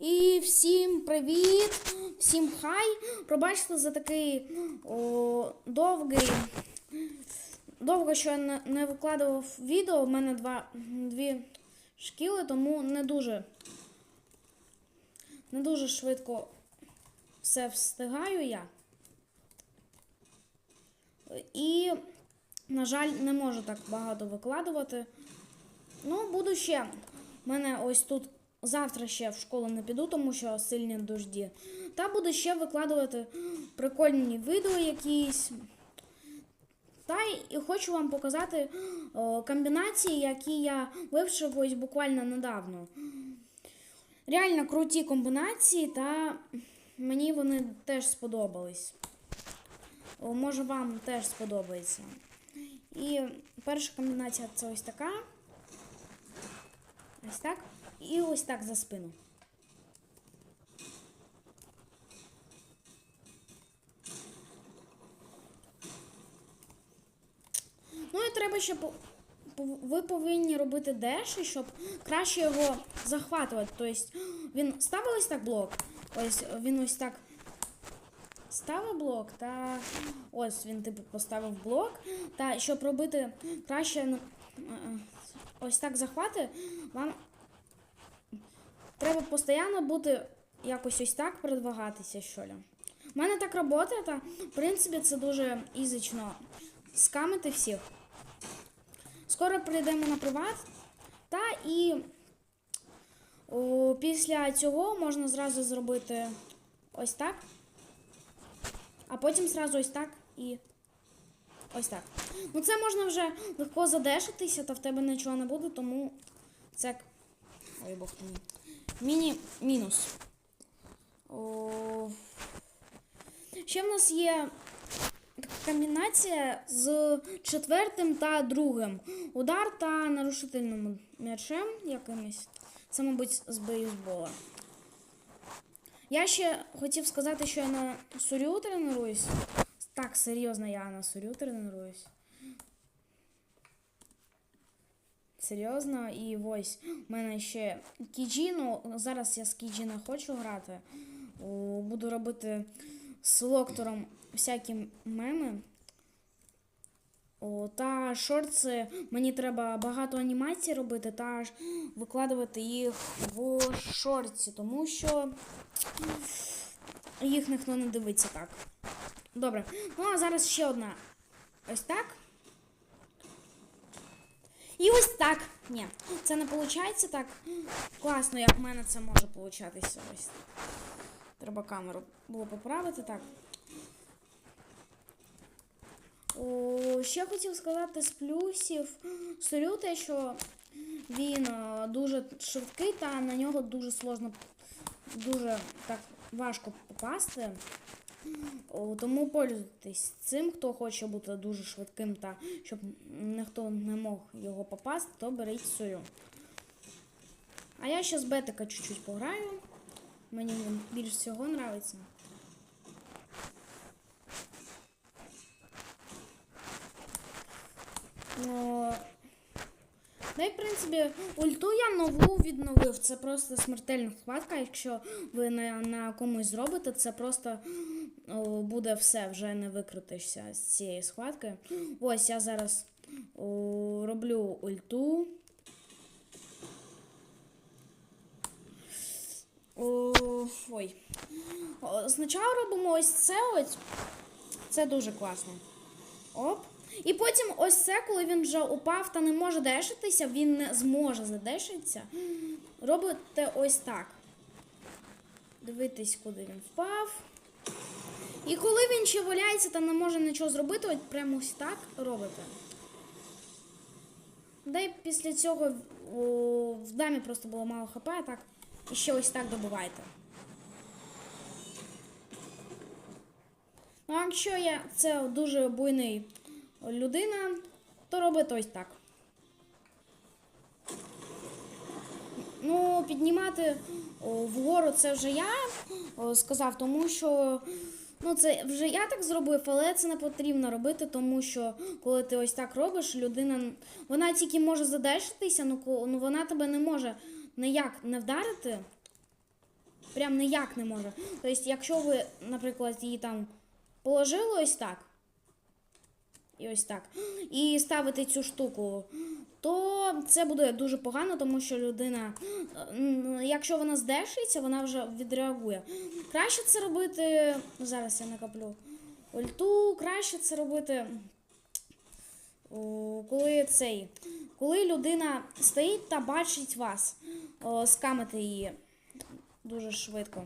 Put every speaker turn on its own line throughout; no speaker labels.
І всім привіт! Всім хай! Пробачте за такий о, довгий. Довго що я не, викладував відео. У мене два, дві шкіли, тому не дуже, не дуже швидко все встигаю я. І, на жаль, не можу так багато викладувати. Ну, буду ще. У мене ось тут завтра ще в школу не піду, тому що сильні дожді. Та буду ще викладувати прикольні відео якісь. Та і хочу вам показати о, комбінації, які я вивчив ось буквально недавно. Реально круті комбінації, та мені вони теж сподобались. О, може вам теж сподобається. І перша комбінація це ось така. Ось так. І ось так за спину. Ну і треба ще ви повинні робити деші, щоб краще його захватувати. Тобто він ставив ось так блок. Ось він ось так ставив блок, та ось він типу поставив блок. Та щоб робити краще ну, е, ось так захвати, вам треба постійно бути якось ось так передвигатися, що ли. У мене так працює, та в принципі це дуже ізично скамити всіх. Скоро прийдемо на приват. Та і о, після цього можна зразу зробити ось так. А потім зразу ось так і ось так. Ну це можна вже легко задешитися, та в тебе нічого не буде, тому це. Ой, бог мій. Міні-мінус. О... Ще в нас є комбінація з четвертим та другим. Удар та нарушительним м'ячем якимось. Це, мабуть, з бейсбола. Я ще хотів сказати, що я на сурю тренуюсь. Так, серйозно, я на сурю тренуюсь. Серйозно, і ось у мене ще кіджі, ну зараз я з кіджі не хочу грати. Буду робити з локтором всякі меми. О, та шорти, мені треба багато анімацій робити та викладувати їх в шорті, тому що їх ніхто не дивиться так. Добре. Ну а зараз ще одна. Ось так. І ось так. Ні, це не виходить так класно, як в мене це може получатися. Ось. Треба камеру було поправити так. О, ще хотів сказати з плюсів Сурю те, що він е, дуже швидкий та на нього дуже сложно, дуже так важко попасти. Тому пользуйтесь цим, хто хоче бути дуже швидким та щоб ніхто не мог його попасти, то беріть Сурю. А я ще з бетика чуть-чуть пограю. Мені він більш всього подобається. Ну, да і, в принципі, ульту я нову відновив. Це просто смертельна схватка. Якщо ви на, на комусь зробите, це просто буде все, вже не викрутишся з цієї схватки. Ось я зараз роблю ульту. Ой. Спочатку робимо ось це ось. Це дуже класно. Оп. І потім ось це, коли він вже упав та не може дешитися, він не зможе задешитися. Робите ось так. Дивитесь, куди він впав. І коли він ще валяється та не може нічого зробити, от прямо ось так робите. Да і після цього о, в дамі просто було мало хп, а так. І ще ось так добивайте. Ну, а якщо я це дуже буйний людина, то робить ось так. Ну, піднімати вгору це вже я сказав, тому що ну, це вже я так зробив, але це не потрібно робити, тому що коли ти ось так робиш, людина вона тільки може задешитися, ну, ну вона тебе не може ніяк не вдарити. Прям ніяк не може. Тобто, якщо ви, наприклад, її там положили ось так. І ось так. І ставити цю штуку, то це буде дуже погано, тому що людина, якщо вона здешиться, вона вже відреагує. Краще це робити. Зараз я накоплю ульту, краще це робити. Коли цей, коли людина стоїть та бачить вас, скамити її дуже швидко.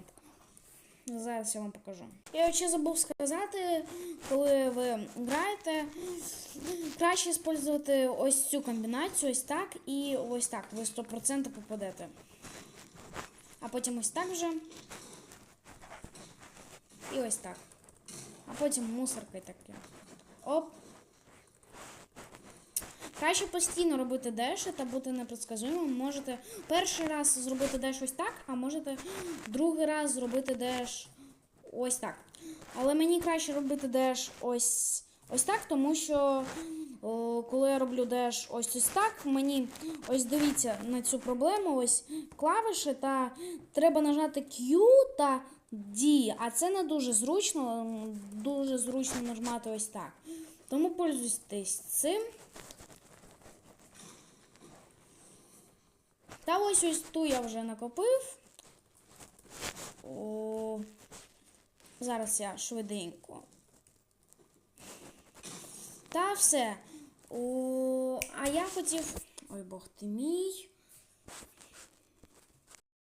Зараз я вам покажу. Я ще забув сказати, коли граєте, краще використовувати ось цю комбінацію, ось так і ось так. Ви 100% попадете. А потім ось так вже. І ось так. А потім мусорка і таке. Оп. Краще постійно робити деші та бути непредсказуємим. Можете перший раз зробити деш ось так, а можете другий раз зробити деш ось так. Але мені краще робити деш ось, ось так, тому що о, коли я роблю деш ось ось так, мені ось дивіться на цю проблему, ось клавіші, та треба нажати Q та D, а це не дуже зручно, дуже зручно нажимати ось так. Тому пользуйтесь цим. Та ось ось ту я вже накопив. О, зараз я швиденько. Та все. О, а я хотів. Ой, Бог ти мій.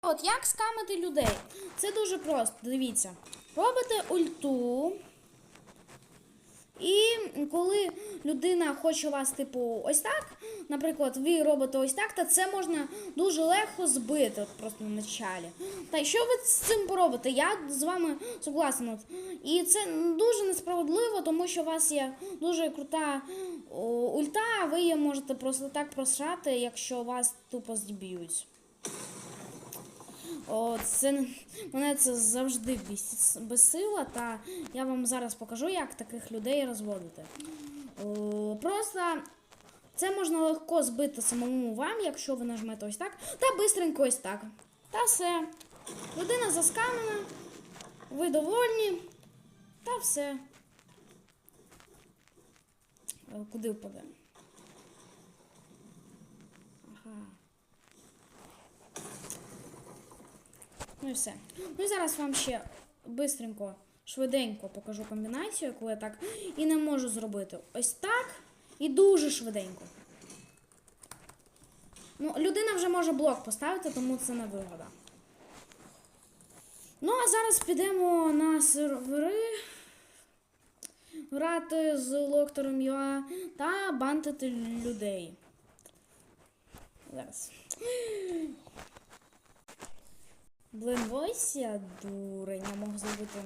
От як скамити людей? Це дуже просто. Дивіться. Робите ульту. І коли людина хоче вас, типу, ось так, наприклад, ви робите ось так, то це можна дуже легко збити от просто на началі. Та що ви з цим поробите? Я з вами согласна. І це дуже несправедливо, тому що у вас є дуже крута о, ульта, а ви її можете просто так просрати, якщо вас тупо зб'ють. О, це мене це завжди безсила, та я вам зараз покажу, як таких людей розводити. О, просто це можна легко збити самому вам, якщо ви нажмете ось так, та бистренько ось так. Та все. Людина заскамена, ви довольні, та все. Е, Куди впаде? Ага. Ну і все. Ну і зараз вам ще бистренько, швиденько покажу комбінацію, яку я так і не можу зробити. Ось так і дуже швиденько. Ну, людина вже може блок поставити, тому це не вигода. Ну, а зараз підемо на сервери грати з локтором UA та бантити людей. Зараз. Блин, ось я дурень, я мог зробити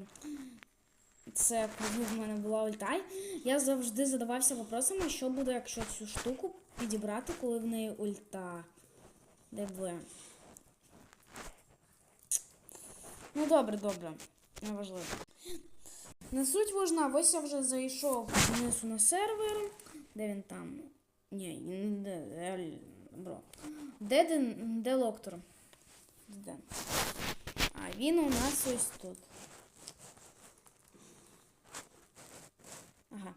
це, коли в мене була ульта. Я завжди задавався вопросами, що буде, якщо цю штуку підібрати, коли в неї ульта. Де ви? Ну добре, добре. Неважливо. Не суть важна, ось я вже зайшов внизу на сервер. Де він там? Ні, не де, бро. Де, де, де локтор? Де? А він у нас ось тут. Ага.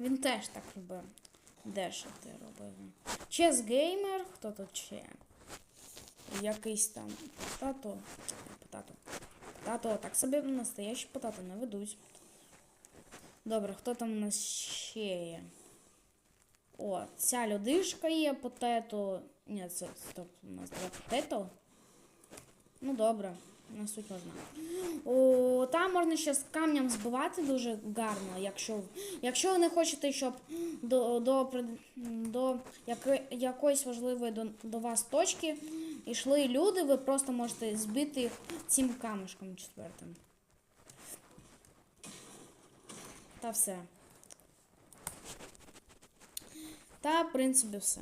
Він теж так робив. Де що ти робив? Чес геймер, хто тут ще? Якийсь там потато. Потато. Потато. Так собі настоящий потато не ведуть. Добре, хто там у нас ще є? Ця людишка є, потето. Ні, це стоп, у нас два потето. Ну добре, не суть важна. О, там можна ще з камнем збивати дуже гарно, якщо, якщо ви не хочете, щоб до, до, до яки, якоїсь важливої до, до вас точки йшли люди, ви просто можете збити їх цим камешком четвертим. Та все. Та, в принципі, все.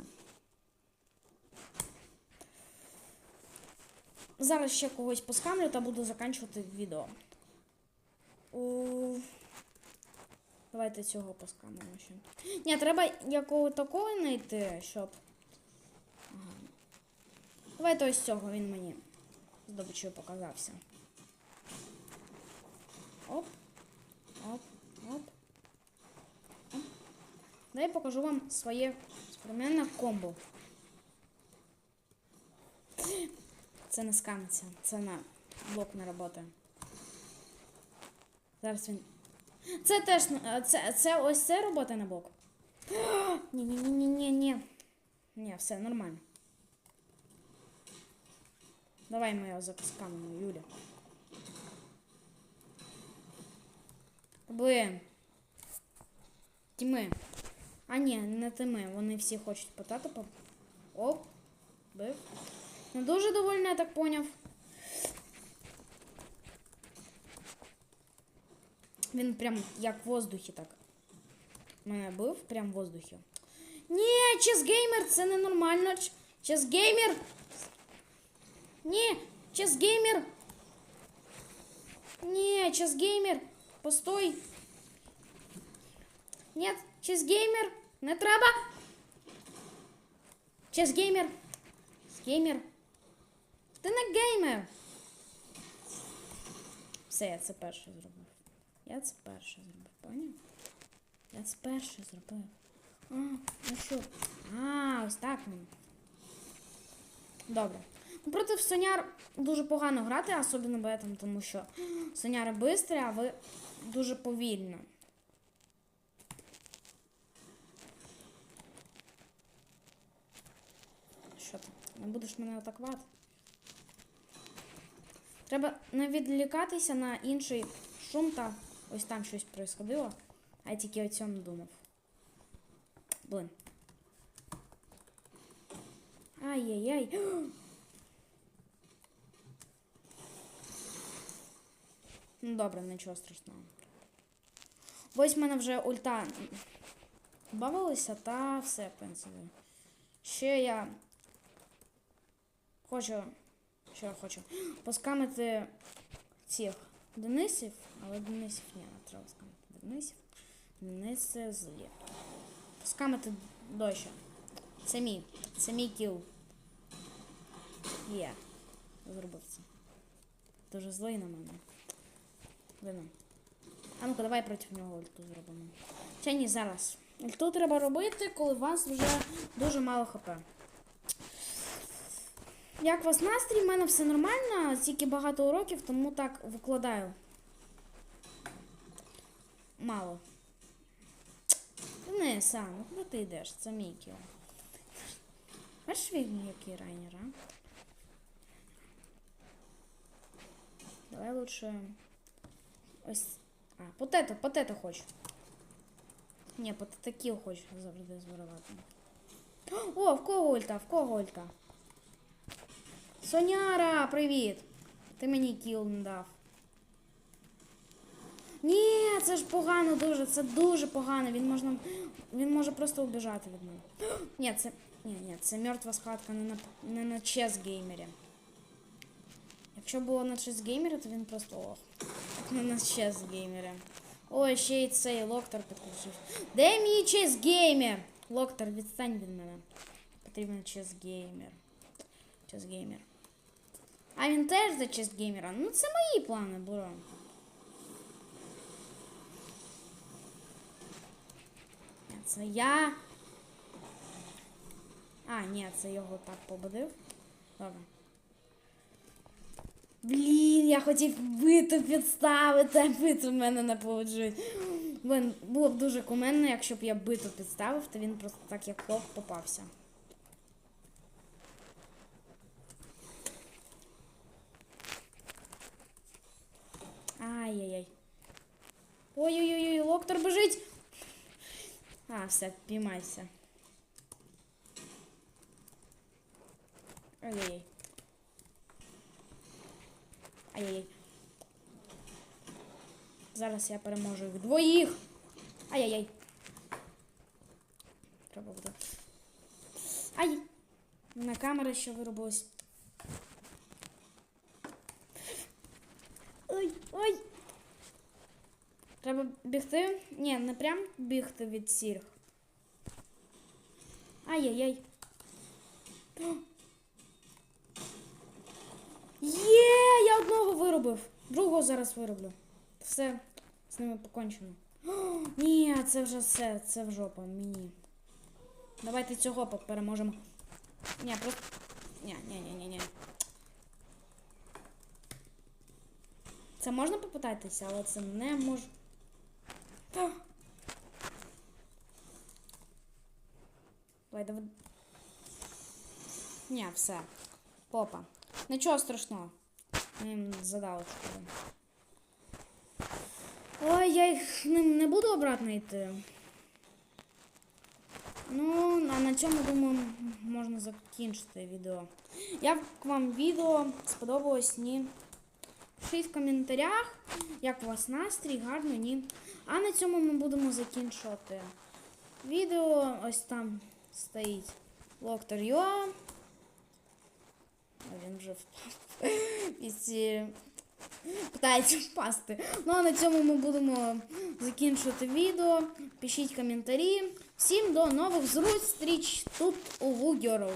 Зараз ще когось поскамлю та буду заканчувати відео. У... Давайте цього поскамимо ще. Ні, треба якого такого знайти, щоб. Ага. Давайте ось цього він мені. здобичою показався. Оп. Оп. Оп. Дай покажу вам своє современне комбо. Це не скамиться, це на блок не працює. Зараз він. Це теж це, це ось це робота на блок. Ні, ні, ні, ні, ні, ні. Ні, все нормально. Давай ми його запускаємо, Юля. Блин. Тіми. А ні, не тими. Вони всі хочуть потати по. Оп. Бив. Не дуже довольна, я так поняв. Він прям як в воздухі так. Мене бив прям в воздухі. Ні, чесгеймер, це ненормально. Ч- Чесгеймер. Ні, чесгеймер. Ні, чесгеймер. Постой. Нет, чесгеймер. Не треба. Чесгеймер. Геймер. Геймер. Ти не геймер. Все, я це перше зробив. Я це перше зробив, поняв? Я це перше зробив. А, ну що? А, ось так він. Добре. Ну, проти Соняр дуже погано грати, особливо бетом, тому що Соняри бистрі, а ви дуже повільно. Що ти? Не будеш мене атакувати? Треба не відлікатися на інший шум та ось там щось происходило, а я тільки о цьому думав. Блин. Ай-яй-яй. Ну добре, нічого страшного. Ось в мене вже ульта бавилася, та все, в принципі. Ще я хочу. Що я хочу? Поскамити цих Денисів, але Денисів ні, не треба скамити Денисів. Дениси злі. Поскамити доща. Це мій. Це мій кіл. Є. Зробив це. Дуже злий на мене. Вина. А ну-ка, давай проти нього ульту зробимо. Чи ні, зараз. Ульту треба робити, коли у вас вже дуже мало хп. Як у вас настрій? У мене все нормально, тільки багато уроків, тому так викладаю. Мало. Не, сам, ну куди ти йдеш? Це мій кіл. Бачиш він який райнер, а? Давай лучше. Ось. А, потето, потето хочу. Ні, потето кіл хочу завжди збирати. О, в кого ульта, в кого ульта? Соняра, привіт! Ти мені кіл не дав. Ні, це ж погано дуже, це дуже погано. Він можна. Він може просто убіжати від мене. Ні, це. Ні, ні, це мертва схватка не на не на чес геймері. Якщо було на чес геймері, то він просто ох. Не на чес геймері. Ой, ще й цей локтор підключив. Де мій чес геймер? Локтор, відстань від мене. Потрібен чес геймер. Чес геймер. А він теж за честь геймера. Ну це мої плани. Ні, Це я. А, ні, це його так побудив. Добре. Блін, я хотів биту підставити, а биту в мене не виходить. Блін, було б дуже куменно, якщо б я биту підставив, то він просто так як хлоп попався. Ай-яй-яй. Ой-ой-ой, локтор бежить. А, все, піймайся. Ай-яй-яй. Ай-яй-яй. Зараз я переможу їх двоїх. Ай-яй-яй. Треба буде. Ай! На камера ще виробилась. Ой, ой. Треба бігти. Ні, не прям бігти від сірих. Ай-яй-яй. Є, я одного виробив. Другого зараз вироблю. Все, з ними покончено. Ні, це вже все, це в жопа мені. Давайте цього переможемо. Ні, просто. Ні, ні, ні, ні, ні. Це можна попитатися, але це не мож. Та. Давай. Ні, все. Попа. Нічого страшного. Шкоду. Ой, я їх не, не буду обратно йти. Ну, а на цьому, думаю, можна закінчити відео. Як вам відео сподобалось, ні? Пишіть в коментарях, як у вас настрій, гарно, ні. А на цьому ми будемо закінчувати відео. Ось там стоїть Йоа. А Він вже впав. Після питається впасти. Ну а на цьому ми будемо закінчувати відео. Пишіть коментарі. Всім до нових зустріч тут у Вугеру.